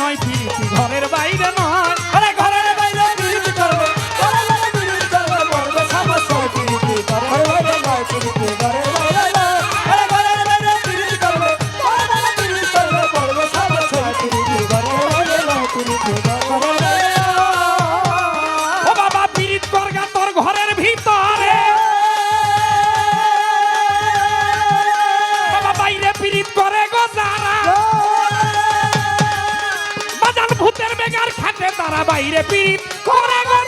নয় প্রীতি ঘরের বাইরে নয়। বাইরে পীড়িত করে গো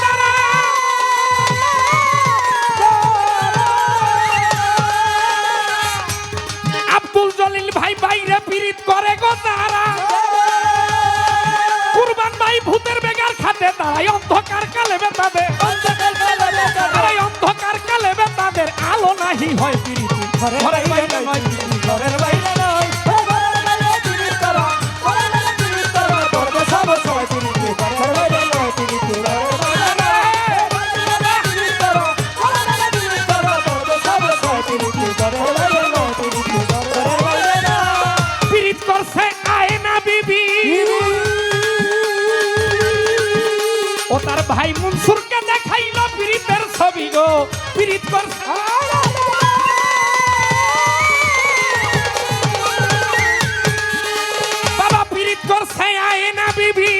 আব্দুল জলিল ভাই বাইরে পীড়িত করে গো তারা। কুরবান ভাই ভূতের বেগার খাটে তারাই অন্ধকার কালে বেতাদের। অন্ধকার কালে বেতাদের। আলো নাহি হয় পীড়িতি ঘরের বাইরে পীড়িত করছে বাবা পীড়িত করছে আয়না বিবি।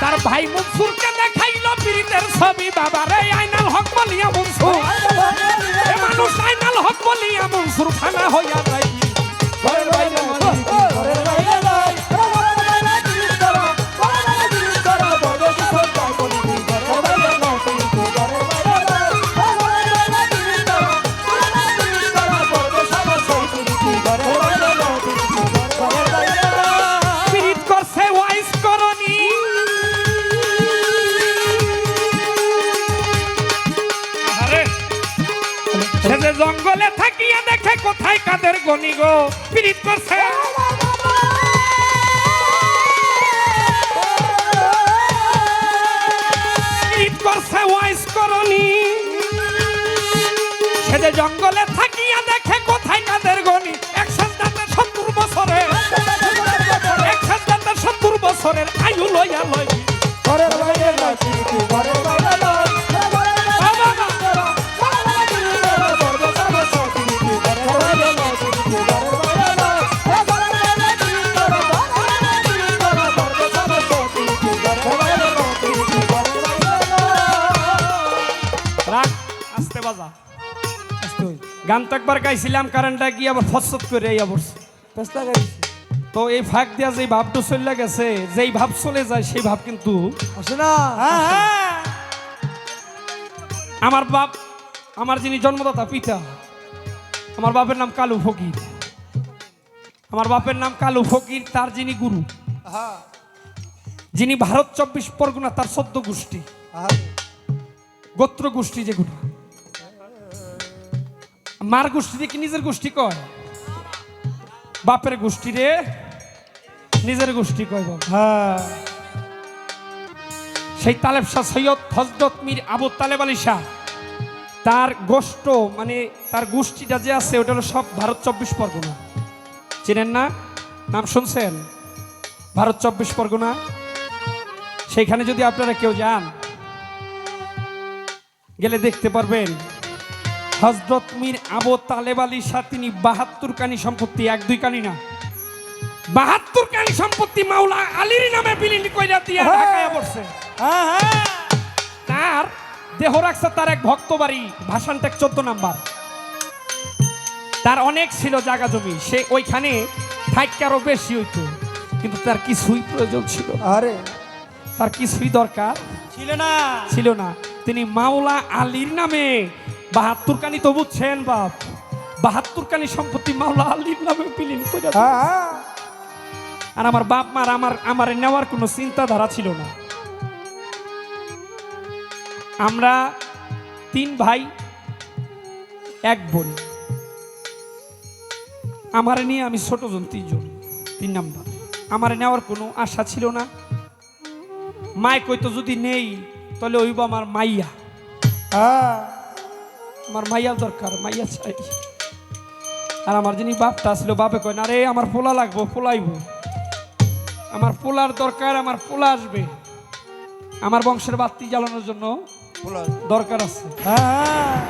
তার ভাই মনসুরকে দেখাইল পীড়িতের ছবি। বাবা রে, আইনাল হক বলিয়া মনসুর। এ মানুষ আইনাল হক বলিয়া মনসুর ফানা হইয়া যাই কাদের গনি গো করছে। জঙ্গলে থাকিয়া দেখে কোথায় কাদের গনি একশো দাঁতে সত্তর বছরে একশো দাঁতে সত্তর বছরের আয়ু লইয়া লই গান তো একবার গাইছিলাম কারেন্টটা গিয়ে আবার ফসত করে এই অবস্থা পেস্তা গাইছি। তো এই ফাঁক দিয়া যেই ভাবটা চলে গেছে যেই ভাব চলে যায় সেই ভাব কিন্তু আসে না হ্যাঁ আমার বাপ আমার যিনি জন্মদাতা পিতা আমার বাপের নাম কালু ফকির। আমার বাপের নাম কালু ফকির তার যিনি গুরু। হ্যাঁ যিনি ভারত চব্বিশ পরগনা তার সদ্য গোষ্ঠী। গোত্র গোষ্ঠী যেগুলো। মার গোষ্ঠী কি নিজের গোষ্ঠী কয়? বাপের গোষ্ঠী রে নিজের গোষ্ঠী কয় হ্যাঁ। সেই তালেব শাহ সৈয়দ হজরত মীর আবু তালেব আলী শাহ তার গোষ্ঠ মানে তার গোষ্ঠীটা যে আছে ওটা হলো সব ভারত চব্বিশ পরগনা। চেনেন না? নাম শুনছেন? ভারত চব্বিশ পরগনা। সেইখানে যদি আপনারা কেউ যান গেলে দেখতে পারবেন। হজরত মীর আবু তালেব আলী শাহ তিনি বাহাত্তর কানি সম্পত্তি এক দুই কানি না। বাহাত্তর কানি সম্পত্তি মাওলা আলীর নামে বিলীন কইরা দিয়ে ঢাকায় পড়ছে হ্যাঁ হ্যাঁ। তার দেহ রাখছে তার এক ভক্ত বাড়ি ভাষানটেক চোদ্দ নাম্বার। তার অনেক ছিল জায়গা জমি সে ওইখানে আরও বেশি হইতো। কিন্তু তার কিছুই প্রয়োজন ছিল। আরে। তার কিছুই দরকার ছিল না। ছিল না। তিনি মাওলা আলীর নামে বাহাত্তর কানি তো বুঝছেন বাপ। বাহাত্তর কানি সম্পত্তি মাওলা আলীর নামে বিলীন করে হ্যাঁ হ্যাঁ। আর আমার বাপ মার আমার আমার নেওয়ার কোনো চিন্তাধারা ছিল না। আমরা তিন ভাই এক বোন। আমার নিয়ে আমি ছোট জন তিনজন তিন নাম্বার। আমার নেওয়ার কোনো আশা ছিল না। মায় কইতো যদি নেই তাহলে ওইব আমার মাইয়া। হ্যাঁ। আমার মাইয়া দরকার মাইয়া চাই। আর আমার যিনি বাপটা ছিল বাপে কয় না রে আমার পোলা লাগবো পোলাইব। আমার পোলার দরকার আমার পোলা আসবে। আমার বংশের বাতি জ্বালানোর জন্য দরকার আছে। হ্যাঁ।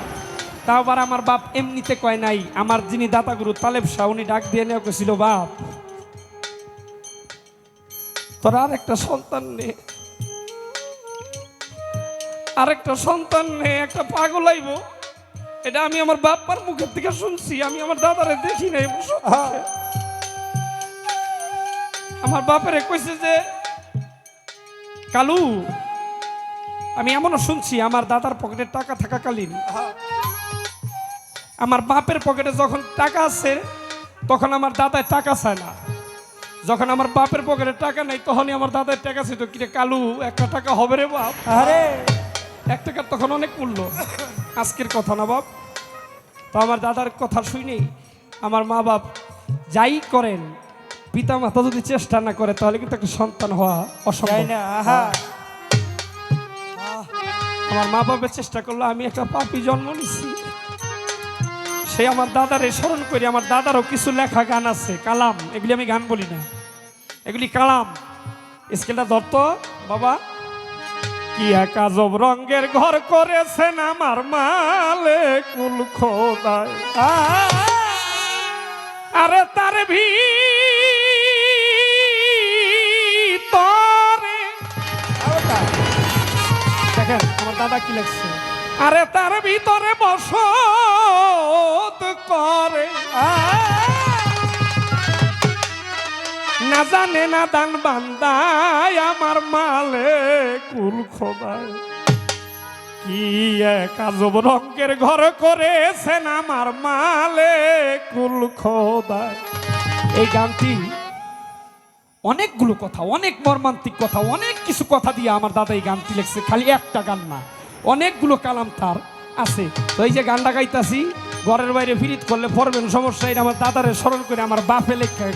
তাও আবার আমার বাপ এমনিতে কয় নাই আমার যিনি দাতাগুরু তালেব শাহ উনি ডাক দিয়ে নেওয়া ছিল বাপ। তোর আর একটা সন্তান নে। আর একটা সন্তান নে একটা পাগল আইব এটা আমি আমার বাপ্পার মুখের থেকে শুনছি আমি আমার দাদারে দেখি নাই আমার বাপেরে কইছে যে কালু আমি এমনও শুনছি আমার দাদার পকেটে টাকা থাকাকালীন। আমার বাপের পকেটে যখন টাকা আছে তখন আমার দাদায় টাকা চায় না। যখন আমার বাপের পকেটে টাকা নেই তখনই আমার দাদার টাকা ছিল কিরে কালু একটা টাকা হবে রে বাপ। আরে। এক টাকার তখন অনেক মূল্য। আজকের কথা না বাপ। তো আমার দাদার কথা শুনি আমার মা বাপ যাই করেন পিতা মাতা যদি চেষ্টা না করে তাহলে কিন্তু একটা সন্তান হওয়া অসম্ভব। আহা। আমার মা বাবার চেষ্টা করল আমি একটা পাপি জন্ম নিছি। সে আমার দাদারে স্মরণ করি আমার দাদারও কিছু লেখা গান আছে কালাম। এগুলি আমি গান বলি না। এগুলি কালাম। স্কেলটা ধরতো বাবা। কি আজব রঙের ঘর করেছেন আমার মালে কুল খোদায় আরে তার আমার দাদা কি লাগছে আরে তার ভিতরে বসত করে। না জানে না দান বান্দায় আমার মালে কুল খোদায়। কি এক আজব রঙের ঘর করেছেন আমার মালে কুল খোদায়। এই গানটি অনেকগুলো কথা, অনেক মর্মান্তিক কথা, অনেক কিছু কথা দিয়ে আমার দাদা এই গানটি লিখছে, খালি একটা গান না, অনেকগুলো কালাম তার আছে। তো এই যে গানটা গাইতাছি, ঘরের বাইরে ফিরিত করলে পড়বেন, সমস্যা এটা আমার দাদারে স্মরণ করে আমার বাপে লেখা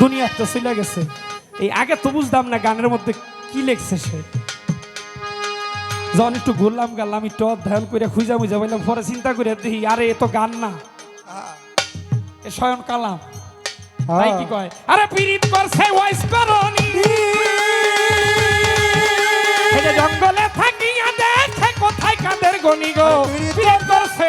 দুনিয়াতে চলে গেছে। এই আগে তো বুঝতাম না গানের মধ্যে কি লিখছে সে। যখন একটু ঘুরলাম গাল্লাম একটু অধ্যয়ন করে খুঁজা মুজা বললাম পরে চিন্তা করে দেখি আরে এ তো গান না। এ স্বয়ং কালাম। তাই কি কয়? আরে পীড়িত করছে ওয়াইস করনি। জঙ্গলে থাকিয়া দেখে কোথায় কাদের গনি গো পীড়িত করছে।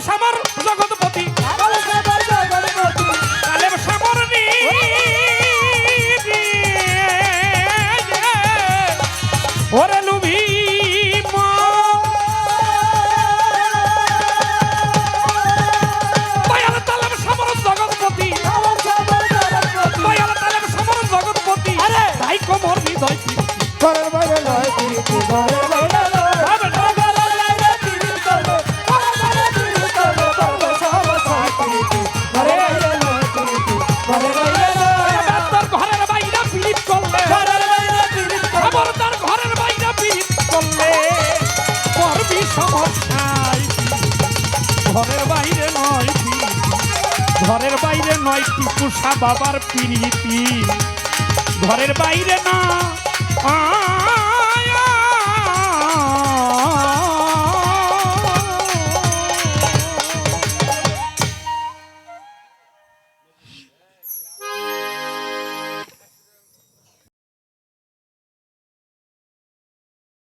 সামর ঘরের বাইরে নয় টিপুষা বাবার পিরিতি ঘরের বাইরে না।